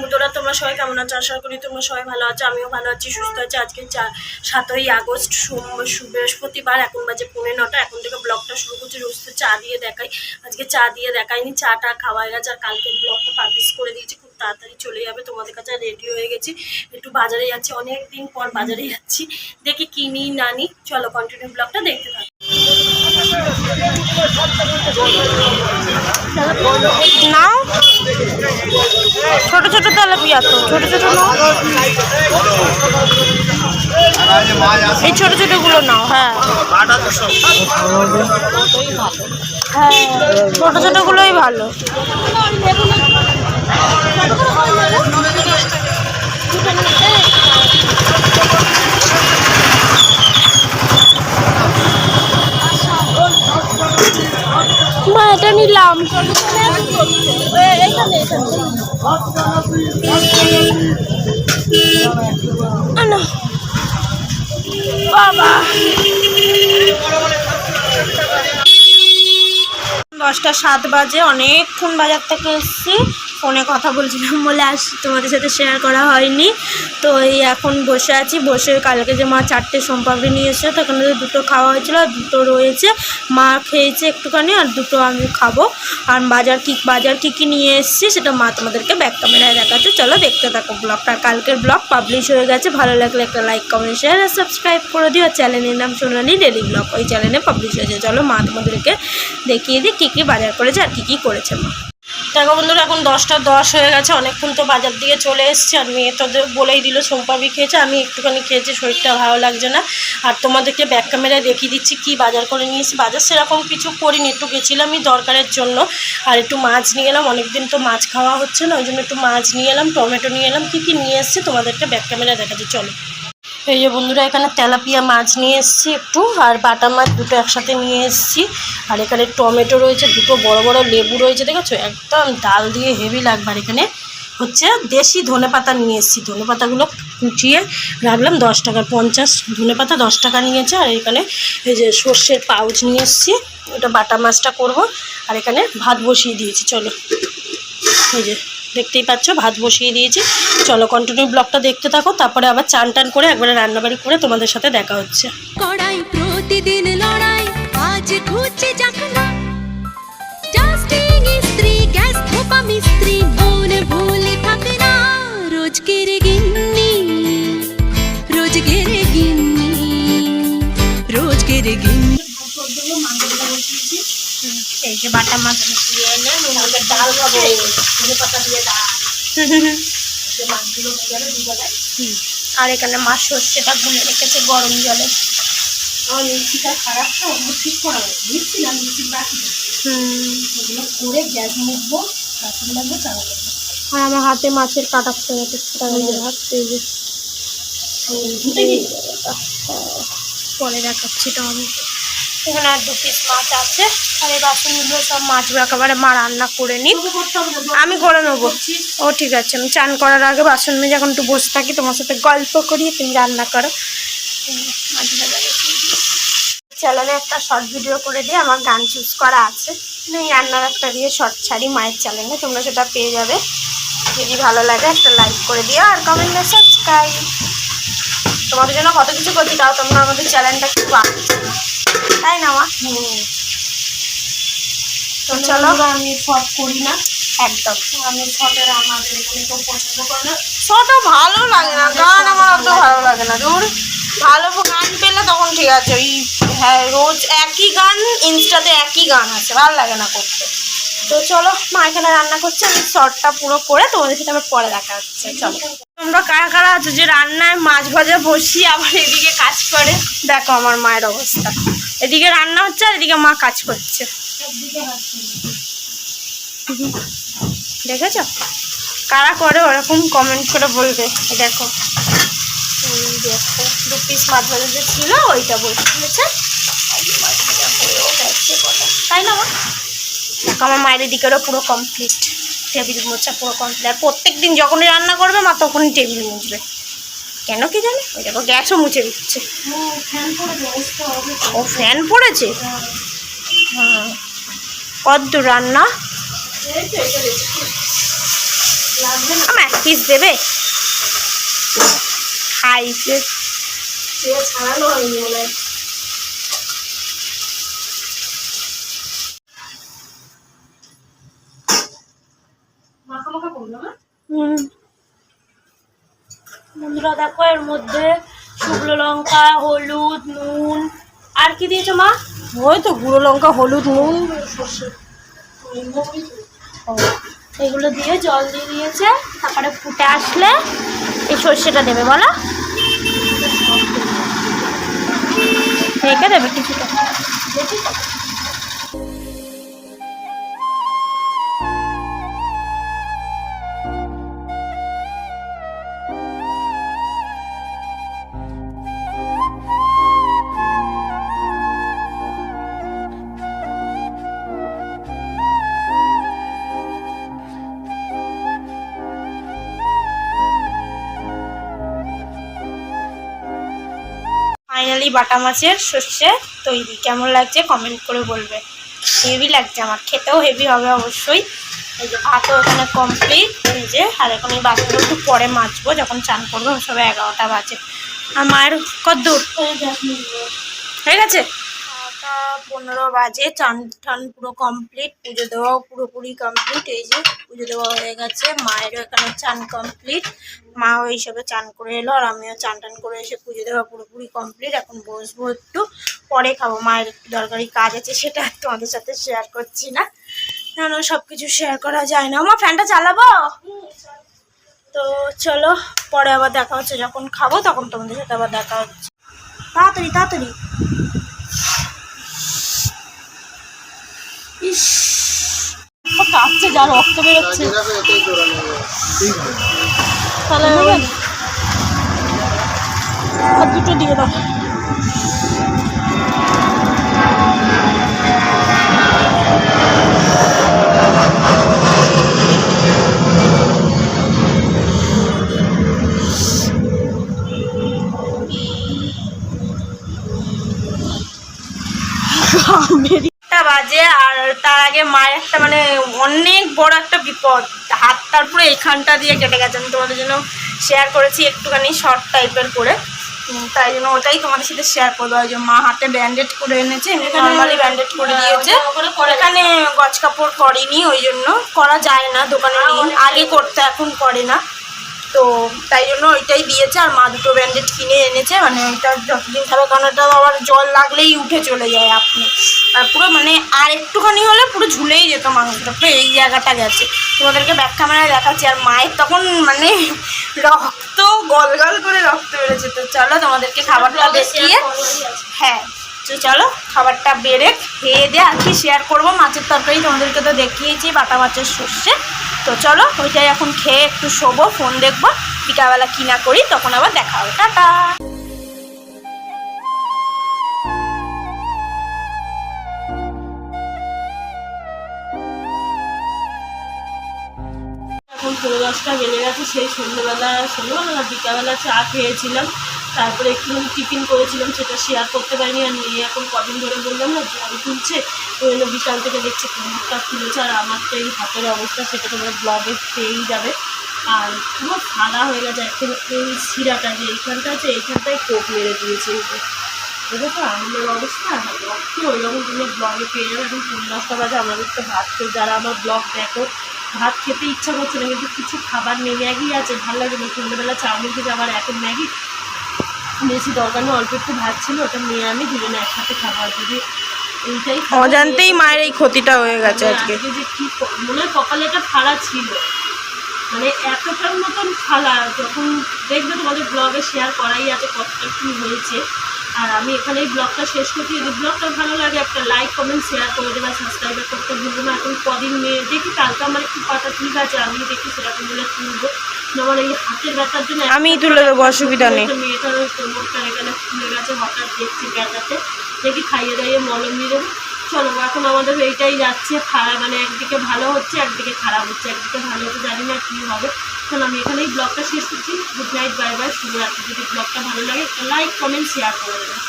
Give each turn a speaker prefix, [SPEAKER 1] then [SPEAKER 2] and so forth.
[SPEAKER 1] বন্ধুরা, তোমরা সবাই কেমন আছো? আশা করি তোমরা সবাই ভালো আছো, আমিও ভালো আছি, সুস্থ আছি। আজকে সাতই আগস্ট, সোম, বৃহস্পতিবার, এখন বাজে পৌনে নটা। এখন থেকে ব্লগটা শুরু করছি, রোজ তো চা দিয়ে দেখাই। আজকে চা দিয়ে দেখাইনি, চাটা খাওয়া হয়ে গেছে, আর কালকে ব্লগটা পাবলিশ করে দিয়েছি, খুব তাড়াতাড়ি চলে যাবে। তোমাদের কাছে রেডি হয়ে গেছি, একটু বাজারে যাচ্ছি অনেক দিন পর বাজারে যাচ্ছি। দেখি কিনি না নি, চলো কন্টিনিউ ব্লগটা, দেখতে থাকো। নাও। ছোট ছোট তেলাপিয়া তো, ছোট ছোট নাও। এই ছোট ছোটগুলো নাও হ্যাঁ। হ্যাঁ ছোট ছোট গুলোই ভালো মা এটা নিলাম। বাবা। দশটা সাত বাজে অনেকক্ষণ বাজার থেকে এসেছি। ফোনে কথা বলছিলাম বলে আস তোমাদের সাথে শেয়ার করা হয়নি। তো এই এখন বসে আছি। বসে কালকে যে মা চারটে সোমপাপড়ি নিয়ে এসেছে, তো ওখানে দুটো খাওয়া হয়েছিল আর দুটো রয়েছে। মা খেয়েছে একটুখানি আর দুটো আমি খাব। আর বাজার কি বাজার কী কী নিয়ে এসেছি সেটা মা তোমাদেরকে ব্যাক ক্যামেরায় দেখাচ্ছে। চলো দেখতে থাকো ব্লগটা। কালকের ব্লগ পাবলিশ হয়ে গেছে। ভালো লাগলে একটা লাইক কমেন্ট শেয়ার আর সাবস্ক্রাইব করে দিও। চ্যানেলের নাম সোনালি ডেলি ব্লগ ওই চ্যানেলে পাবলিশ হয়েছে চলো মা তোমাদেরকে দেখিয়ে দিই কী কী বাজার করেছে আর কী কী করেছে মা। দেখো বন্ধুরা, এখন দশটা দশ হয়ে গেছে, অনেকক্ষণ তো বাজার দিয়ে চলে এসছে, আর মেয়ে তো ওদের বলেই দিল সোমপাবি খেয়েছে, আমি একটুখানি খেয়েছি, শরীরটা ভালো লাগছে না। আর তোমাদেরকে ব্যাক ক্যামেরায় দেখিয়ে দিচ্ছি কি বাজার করে নিয়েছি বাজার সেরকম কিছু করিনি, একটু গেছিলামই দরকারের জন্য, আর একটু মাছ নিয়ে এলাম, অনেকদিন তো মাছ খাওয়া হচ্ছে না, ওই জন্য একটু মাছ নিয়ে এলাম, টমেটো নিয়ে এলাম, কী কী নিয়ে এসছে তোমাদেরকে ব্যাক ক্যামেরায় দেখাচ্ছি, চলো। এই যে বন্ধুরা, এখানে তেলাপিয়া মাছ নিয়ে এসেছি একটু, আর বাটা মাছ দুটো একসাথে নিয়ে এসেছি। আর এখানে টমেটো রয়েছে, দুটো বড় বড় লেবু রয়েছে, দেখেছ? একদম ডাল দিয়ে হেভি লাগবে। আর এখানে হচ্ছে দেশি ধনে পাতা নিয়ে এসেছি। ধনে পাতাগুলো কুচিয়ে রাখলাম, দশ টাকার পঞ্চাশ। ধনে পাতা দশ টাকা নিয়েছে, আর এখানে এই যে সর্ষের পাউচ নিয়ে এসেছি। ওটা বাটা মাছটা করব, আর এখানে ভাত বসিয়ে দিয়েছি, চলো। এই যে দেখতেই পাচ্ছ, ভাত বসিয়ে দিয়েছি। চলো কন্টিনিউ ব্লগটা দেখতে থাকো, তারপরে আবার চান টান করে একবারে রান্নাবাড়ি করে তোমাদের সাথে দেখা হচ্ছে।
[SPEAKER 2] লড়াই মিস্ত্রি ভুলে
[SPEAKER 1] এই যে বাটা মাছ দিয়ে এনে নুনের ডাল খাব পাতা দিয়ে ডাল। মাছগুলো আর এখানে মাছ সর্ষেটা গুলে রেখেছে গরম জলে। আমার মিক্সিটা খারাপ তো ঠিক করা হবে মিক্সি না মিক্সি বাকি ওগুলো করে গ্যাস মুখবো বাসন লাগবে চালা আর আমার হাতে মাছের কাটা ফুটে গেছে পরে দেখাচ্ছি তো আমি এখানে আর দু পিস মাছ আছে। আর এই বাসনগুলো সব মাছগুলো একেবারে মা রান্না করে নিই আমি করে নেব। ও, ঠিক আছে। আমি চান করার আগে বাসন মেজে এখন একটু বসে থাকি। তোমার সাথে গল্প করি, তুমি রান্না করো। চ্যানেলে একটা শর্ট ভিডিও করে দিয়ে আমার গান চুজ করা আছে। এই রান্নার একটা দিয়ে শর্ট ছাড়ি মায়ের চ্যানেলে তোমরা সেটা পেয়ে যাবে। যদি ভালো লাগে একটা লাইক করে দিও। আর কমেন্টে সাবস্ক্রাইব তোমাদের জন্য কত কিছু করছি তাও তোমরা আমাদের চ্যানেলটা একটু তাই না মা? তো চলো। আমি শর্ট করি না। একদম। আমি শর্টের আমাদের এখানে কেউ পছন্দ করে না। শর্টও ভালো লাগে না গান আমার অত ভালো লাগে না। দূর ভালো গান পেলে তখন ঠিক আছে ওই হ্যাঁ রোজ একই গান ইনস্টাতে একই গান আছে ভালো লাগে না করতে। তো চলো মা এখানে রান্না করছে আমি শর্টটা পুরো করে তোমাদের সাথে আবার পরে দেখা হচ্ছে। চলো। তোমরা কারা কারা আছো যে রান্নায় মাছ ভাজা বসি আবার এদিকে কাজ করে? দেখো আমার মায়ের অবস্থা। এদিকে রান্না হচ্ছে আর এদিকে মা কাজ করছে। দেখেছ? কারা করে ওরকম কমেন্ট করে বলবে। দেখো। দেখো, দু পিস মাছ ভাজা যে ছিল, ওইটা বুঝেছে তাই না মা? দেখো, আমার মায়ের দিকেরও পুরো কমপ্লিট টেবিল মোছা পুরো কমপ্লিট আর প্রত্যেক দিন যখনই রান্না করবে, মা তখনই টেবিল মুছবে। কেন কি জানে? ওই দেখো, গ্যাসও মুছে দিচ্ছে। ও ফ্যান পড়েছে? হ্যাঁ। কদ্দ রান্না। আমার এক পিস দেবে? খাইছে ছাড়ানো হয়নি মনে হয়। বন্ধুরা দেখো এর মধ্যে শুকনো লঙ্কা হলুদ নুন। আর কি দিয়েছ মা? ওই তো গুঁড়ো লঙ্কা হলুদ নুন। সর্ষে। এগুলো দিয়ে জল দিয়ে দিয়েছে। তারপরে ফুটে আসলে এই সর্ষেটা দেবে বলো। রেখে দেবে কিছুটা। ফাইনালি বাটা মাছের সর্ষে তৈরি। কেমন লাগছে কমেন্ট করে বলবে। হেভি লাগছে আমার খেতেও হেভি হবে অবশ্যই। এই যে ভাতও ওখানে কমপ্লিট এই যে আর এখন এই বাসনগুলো একটু পরে মাজবো যখন চান করব সবাই এগারোটা বাজে। আর মায়ের কদ্দূর? দূর হয়ে গেছে? নটা পনেরো বাজে, চান টান পুরো কমপ্লিট পুজো দেওয়াও পুরোপুরি কমপ্লিট এই যে পুজো দেওয়া হয়ে গেছে, মায়েরও এখানে চান কমপ্লিট মাও এইসবে চান করে এলো আর আমিও চান টান করে এসে পুজো দেওয়া পুরোপুরি কমপ্লিট এখন বসবো একটু, পরে খাব, মায়ের একটু দরকারি কাজ আছে, সেটা তোমাদের সাথে শেয়ার করছি না। কেন সব কিছু শেয়ার করা যায় না। আমার ফ্যানটা চালাবো? তো চলো, পরে আবার দেখা হচ্ছে, যখন খাব তখন তোমাদের সাথে আবার দেখা হচ্ছে। তাড়াতাড়ি তাড়াতাড়ি। কাঁপছে যা রক্ত বেরোচ্ছে। তাহলে আর দুটো দিয়ে দাও। একটা বাজে আর তার আগে মায়ের একটা মানে অনেক বড় একটা বিপদ। হাতটার পুরো এইখানটা দিয়ে কেটে গেছে। আমি তোমাদের জন্য শেয়ার করেছি একটুখানি শর্ট টাইপের করে। তাই জন্য ওটাই তোমাদের সাথে শেয়ার করব। ওই যে মা হাতে ব্যান্ডেড করে এনেছে নর্মালি ব্যান্ডেড করে দিয়েছে। এখানে গজ কাপড় করেনি ওই জন্য করা যায় না দোকানে আগে করতে এখন করে না। তো তাই জন্য ওইটাই দিয়েছে। আর মা দুটো ব্যান্ডেড কিনে এনেছে। মানে ওইটা যতদিন খাবে কারণ ওটা আবার জল লাগলেই উঠে চলে যায় আপনি। পুরো মানে আর একটুখানি হলে পুরো ঝুলেই যেত মাংসটা পুরো এই জায়গাটা গেছে। তোমাদেরকে ব্যাক ক্যামেরায় দেখাচ্ছি। আর মায়ের তখন মানে রক্ত গল গল করে রক্ত বেড়েছে তো চলো তোমাদেরকে খাবারটা দেখিয়ে হ্যাঁ তো চলো খাবারটা বেড়ে খেয়ে দিয়ে আর কি শেয়ার করব। মাছের তরকারি তোমাদেরকে তো দেখিয়েছি বাটা মাছের সর্ষে। তো চলো ওইটাই এখন খেয়ে একটু শোবো ফোন দেখব। বিকালবেলা কি না করি তখন আবার দেখা হবে। টাটা! দশটা বেজে গেছে, সেই সন্ধ্যেবেলা সন্ধ্যেবেলা না বিকালবেলা চা খেয়েছিলাম, তারপরে একটু টিফিন করেছিলাম, সেটা শেয়ার করতে পারিনি, আর নিয়ে এখন কদিন ধরে বললাম না, জল তুলছে ওই জন্য বিকাল থেকে দেখছি কোমরটা খুলেছে আর আমার তো এই হাতের অবস্থা, সেটা তোমরা ব্লগে পেয়েই যাবে আর পুরো ফাড়া হয়ে গেছে এখন এই শিরাটা যে এইখানটা আছে, এইখানটায় কোপ মেরে দিয়েছে যে। দেখেছ আঙুলের অবস্থা, রক্ত ওইরকম তুমি ব্লগে পেয়ে যাবে, এখন পনেরো দশটা বাজে, আমাদের তো ভাত যারা আমার ব্লগ দেখো ভাত খেতে ইচ্ছা করছে না কিন্তু কিছু খাবার নেই। ম্যাগি আছে ভালো লাগে না। সন্ধ্যেবেলা চাউমিন খেতে আবার এখন ম্যাগি। বেশি দরকার নেই অল্প একটু ভাত ছিল ওটা নিয়ে আমি দুজনে একসাথে খাব। আর যদি এইটাই
[SPEAKER 3] অজান্তেই মায়ের এই ক্ষতিটা হয়ে গেছে আজকে।
[SPEAKER 1] যে কি মনে হয় কপালে একটা ফাড়া ছিল। মানে এতটার মতন ফালা যখন দেখবে তোমাদের ব্লগে শেয়ার করাই আছে কতটা কী হয়েছে। আর আমি এখানে এই ব্লগটা শেষ করছি। যদি ব্লগটা ভালো লাগে একটা লাইক কমেন্ট শেয়ার করে দেবে সাবস্ক্রাইব করতে ভুলবো না। এখন কদিন মেয়ে দেখি কালকে আমার একটু পাতা ঠিক আছে আমি দেখি সেরকম বলে তুলবো। আমার এই হাতের ব্যথার জন্য
[SPEAKER 3] আমি তুলে দেবো, অসুবিধা নেই।
[SPEAKER 1] মেয়েটার ওই কোমরটার এখানে খুলে গেছে হঠাৎ দেখছি ব্যথাতে। দেখি খাইয়ে দাইয়ে মলম দিয়ে দেবো। চলো, এখন আমাদের এইটাই যাচ্ছে, খারাপ মানে একদিকে ভালো হচ্ছে, একদিকে খারাপ হচ্ছে, একদিকে ভালো হচ্ছে, জানি না কী হবে। চলো, আমি এখানেই ব্লগটা শেষ করছি। গুড নাইট বাই বাই শুভরাত্রি। যদি ব্লগটা ভালো লাগে লাইক কমেন্ট শেয়ার করে দেবেন